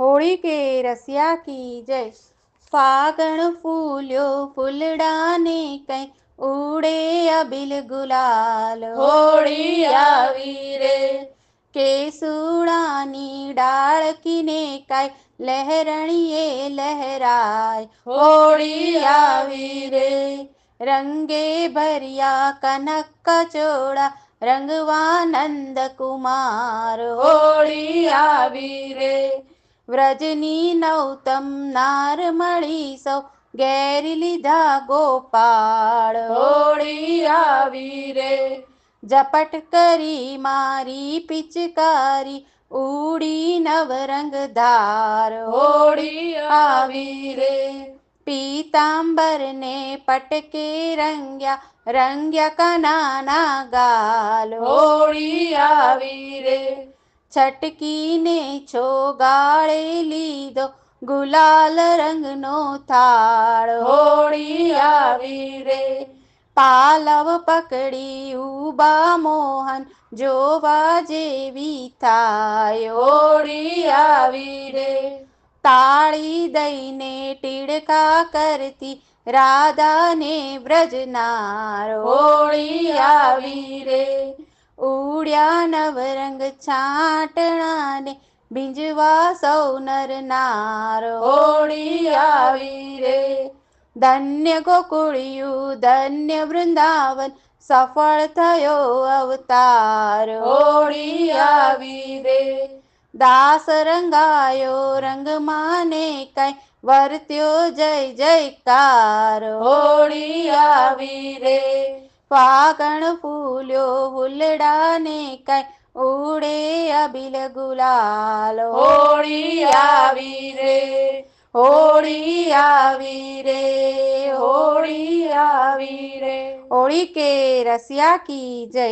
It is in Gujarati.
હોળી કે રસિયા કી જય ફાગણ ફૂલ્યો ફૂલડાને કઈ ઉડે અબિલ ગુલાલ હોળી આવી રે કેસુડાની ડાળકીને કાય લહેરણીએ લહેરાય હોળી આવી રે રંગે ભર્યા કનક કચોડા રંગવાનંદ કુમાર હોળી આવી રે વ્રજની નૌતમ નાર મળી સૌ ઘેરી લીધા ગોપાળ. હોળી આવી રે. ઝપટ કરી મારી પિચકારી ઉડી નવરંગ ધાર. હોળી આવી રે. પીતાંબર ને પટકે રંગ્યા રંગ્યા કનાના ગાલ. હોળી આવી રે. છટકીને છો ગાળે લીધો ગુલાલ રંગનો થાળ. હોળી આવી રે. પાલવ પકડી ઉબા મોહન જોવા જેવી થાય. હોળી આવી રે. તાળી દઈને ટીડકા કરતી રાધાને વ્રજનાર. હોળી આવી રે. ઉડ્યા નવરંગ છાટણાને ભીંજવા સૌ નર નાર હોળી આવી રે. ધન્ય ગોકુળિયું, ધન્ય વૃંદાવન, સફળ થયો અવતાર હોળી આવી રે. દાસ રંગાયો, રંગમાને કઈ વર્ત્યો જય જયકાર હોળી આવી રે. ફાગણ ફૂલ્યો ફૂલડાને કઈ ઉડે અબિલ ગુલાલ હોળી આવી રે હોળી આવી રે હોળી આવી રે હોળી કે રસિયા કી જય